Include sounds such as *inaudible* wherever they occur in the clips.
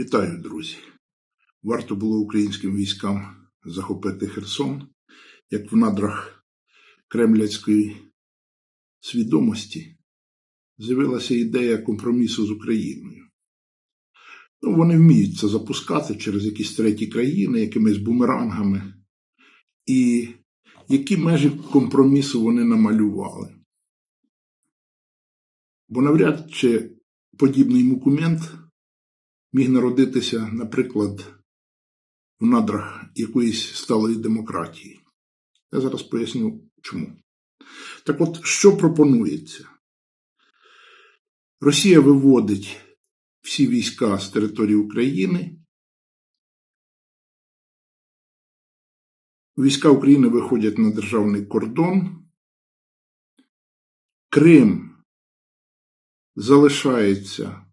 Вітаю, друзі! Варто було українським військам захопити Херсон, як в надрах кремлівської свідомості з'явилася ідея компромісу з Україною. Ну, вони вміють це запускати через якісь треті країни, якимись бумерангами. І які межі компромісу вони намалювали. Бо навряд чи подібний мукумент міг народитися, наприклад, в надрах якоїсь сталої демократії. Я зараз поясню чому. Так от, що пропонується? Росія виводить всі війська з території України. Війська України виходять на державний кордон. Крим залишається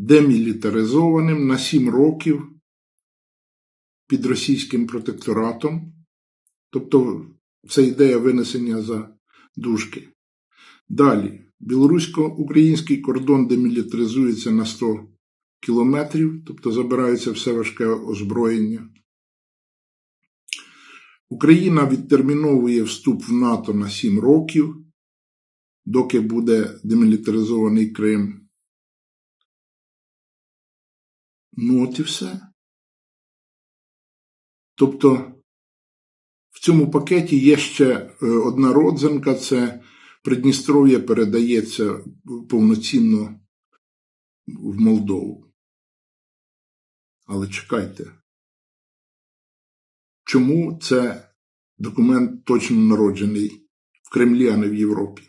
демілітаризованим на 7 років під російським протекторатом. Тобто це ідея винесення за дужки. Далі, білорусько-український кордон демілітаризується на 100 кілометрів, тобто забирається все важке озброєння. Україна відтерміновує вступ в НАТО на 7 років, доки буде демілітаризований Крим. Ну, от і все. Тобто в цьому пакеті є ще е, одна родзинка це Придністров'я передається повноцінно в Молдову. Але чекайте, чому це документ точно народжений в Кремлі, а не в Європі?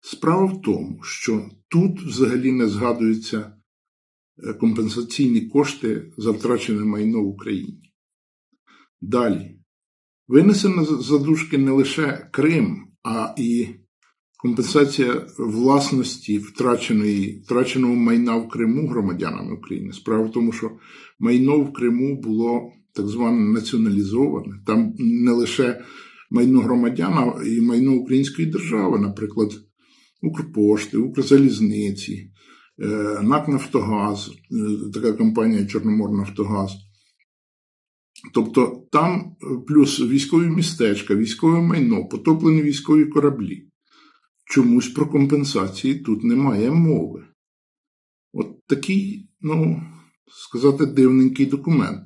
Справа в тому, що тут взагалі не згадуються е, компенсаційні кошти за втрачене майно в Україні. Далі. Винесено за дужки не лише Крим, а і компенсація власності втраченої, втраченого майна в Криму громадянами України. Справа в тому, що майно в Криму було так зване націоналізоване. Там не лише майно громадян, а і майно української держави, наприклад, Укрпошти, Укрзалізниці, е, НАК Нафтогаз, е, така компанія Чорноморнафтогаз. Тобто там плюс військові містечка, військове майно, потоплені військові кораблі. Чомусь про компенсації тут немає мови. От такий, ну, сказати, дивненький документ.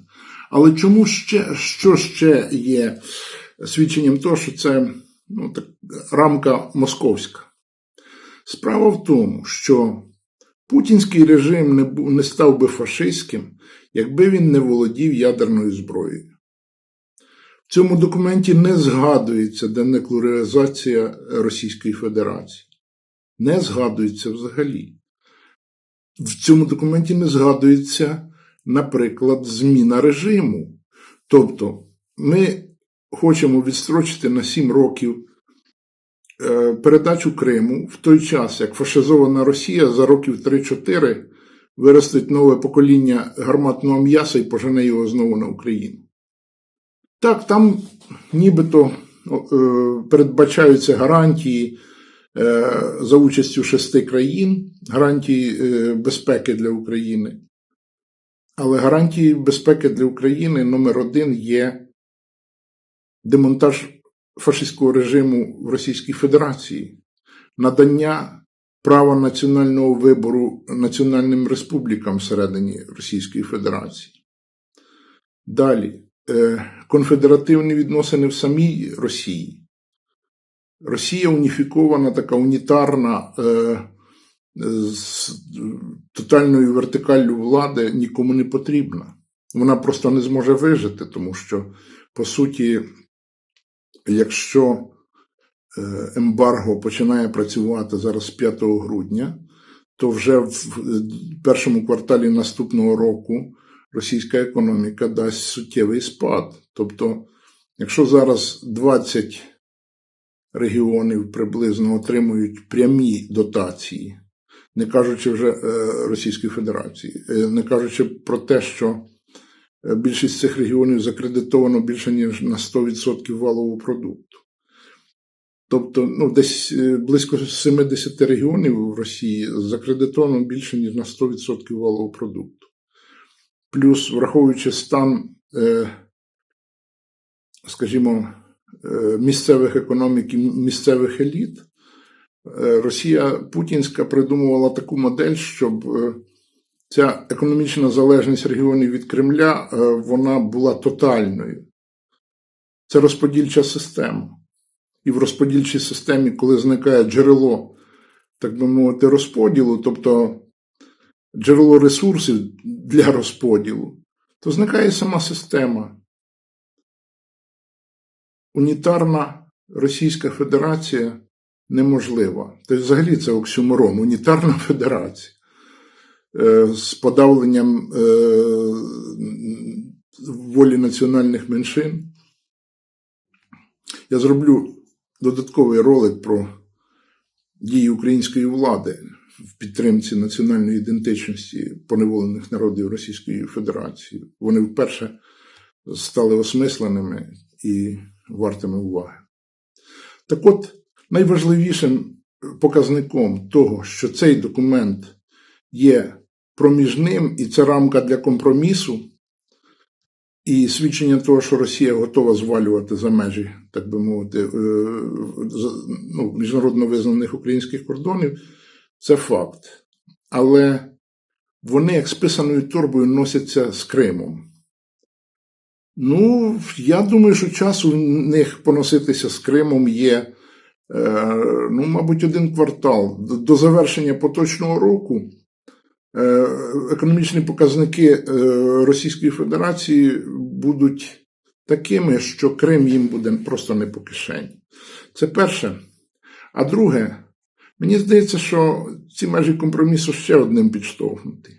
Але чому ще, що ще є свідченням того, що це ну, так, рамка московська? Справа в тому, що путінський режим не, не став би фашистським, якби він не володів ядерною зброєю. В цьому документі не згадується денеклуризація Російської Федерації. Не згадується взагалі. В цьому документі не згадується, наприклад, зміна режиму. Тобто, ми хочемо відстрочити на 7 років передачу Криму в той час, як фашизована Росія за років 3-4 виростить нове покоління гарматного м'яса і пожене його знову на Україну. Так, там нібито е, передбачаються гарантії е, за участю шести країн, гарантії е, безпеки для України. Але гарантії безпеки для України номер один є демонтаж фашистського режиму в Російській Федерації, надання права національного вибору національним республікам всередині Російської Федерації. Далі е, конфедеративні відносини в самій Росії. Росія уніфікована, така унітарна е, з тотальною вертикаллю влади нікому не потрібна. Вона просто не зможе вижити, тому що, по суті, якщо Е, ембарго починає працювати зараз 5 грудня, то вже в першому кварталі наступного року російська економіка дасть суттєвий спад. Тобто, якщо зараз 20 регіонів приблизно отримують прямі дотації, не кажучи вже е, Російської Федерації, е, не кажучи про те, що більшість цих регіонів закредитовано більше ніж на 100% валового продукту. Тобто, ну, десь е, близько 70 регіонів в Росії закредитовано більше, ніж на 100% валового продукту. плюс враховуючи стан, е, скажімо, е, місцевих економік і місцевих еліт, е, Росія Путінська придумувала таку модель, щоб е, ця економічна залежність регіонів від Кремля е, вона була тотальною. Це розподільча система. І в розподільчій системі, коли зникає джерело, так би мовити, розподілу, тобто джерело ресурсів для розподілу, то зникає сама система. Унітарна Російська Федерація неможлива. Тобто, взагалі, це оксюморон, унітарна *laughs* федерація з подавленням е, волі національних меншин. Я зроблю додатковий ролик про дії української влади в підтримці національної ідентичності поневолених народів Російської Федерації. Вони вперше стали осмисленими і вартими уваги. Так от, найважливішим показником того, що цей документ є проміжним і це рамка для компромісу, і свідчення того, що Росія готова звалювати за межі, так би мовити, е, ну, міжнародно визнаних українських кордонів, це факт. Але вони, як з писаною торбою, носяться з Кримом. Ну, я думаю, що час у них поноситися з Кримом є, е, ну, мабуть, один квартал. До завершення поточного року економічні показники е, Російської Федерації будуть такими, що Крим їм буде просто не по кишені. Це перше. А друге, мені здається, що ці межі компромісу ще одним підштовхнуті.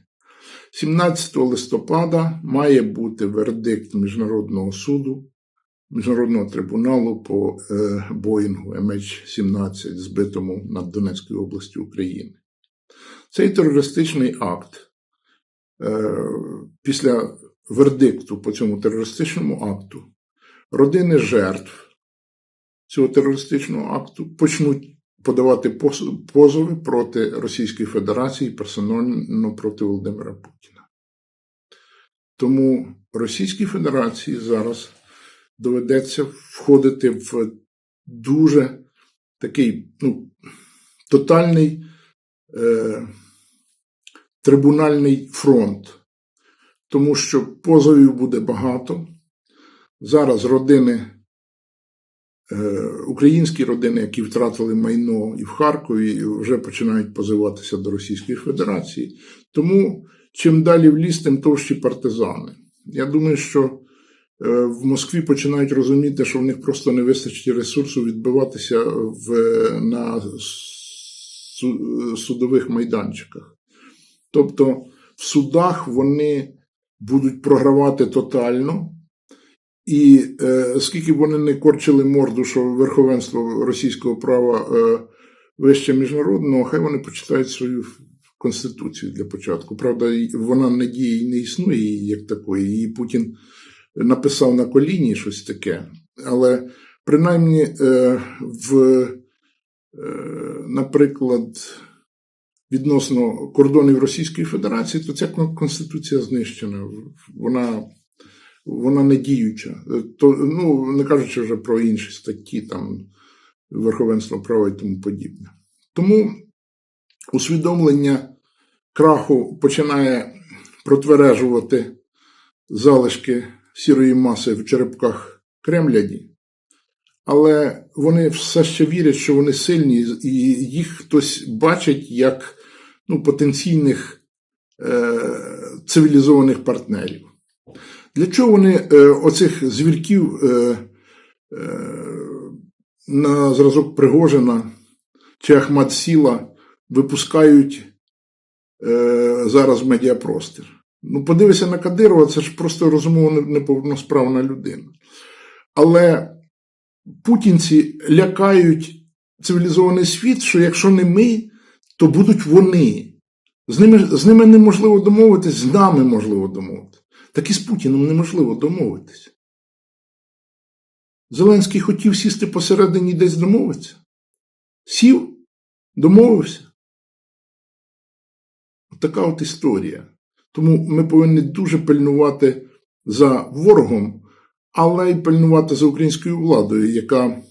17 листопада має бути вердикт Міжнародного суду, Міжнародного трибуналу по е, Боїнгу MH17, збитому над Донецькою областю України. Цей терористичний акт е, після вердикту по цьому терористичному акту родини жертв цього терористичного акту почнуть подавати позови проти Російської Федерації персонально проти Володимира Путіна. Тому Російській Федерації зараз доведеться входити в дуже такий ну, тотальний е, трибунальний фронт, тому що позовів буде багато. Зараз родини. Е, українські родини, які втратили майно і в Харкові, вже починають позиватися до Російської Федерації. Тому чим далі в ліс, тим товщі партизани. Я думаю, що е, в Москві починають розуміти, що в них просто не вистачить ресурсу відбиватися в, на судових майданчиках. Тобто в судах вони будуть програвати тотально. І е, скільки б вони не корчили морду, що верховенство російського права е, вище міжнародного, хай вони почитають свою конституцію для початку. Правда, вона не діє і не існує як такої. Її Путін написав на коліні щось таке. Але принаймні, е, в, е, наприклад, відносно кордонів Російської Федерації, то ця конституція знищена. Вона вона не діюча. То, ну, не кажучи вже про інші статті, там верховенство права і тому подібне. Тому усвідомлення краху починає протвережувати залишки сірої маси в черепках Кремляні, але вони все ще вірять, що вони сильні, і їх хтось бачить як ну, потенційних е- цивілізованих партнерів. Для чого вони е, оцих звірків е, е, на зразок Пригожина чи Ахмад Сіла випускають е, зараз в медіапростір? Ну, подивися на Кадирова, це ж просто розумово неповносправна людина. Але путінці лякають цивілізований світ, що якщо не ми, то будуть вони. З ними, з ними неможливо домовитись, з нами можливо домовитись. Так і з Путіном неможливо домовитися. Зеленський хотів сісти посередині десь домовитися. Сів, домовився. Така от історія. Тому ми повинні дуже пильнувати за ворогом, але й пильнувати за українською владою, яка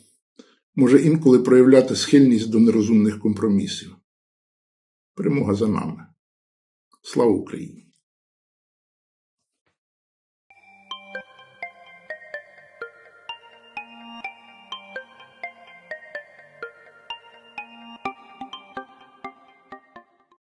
може інколи проявляти схильність до нерозумних компромісів. Перемога за нами. Слава Україні!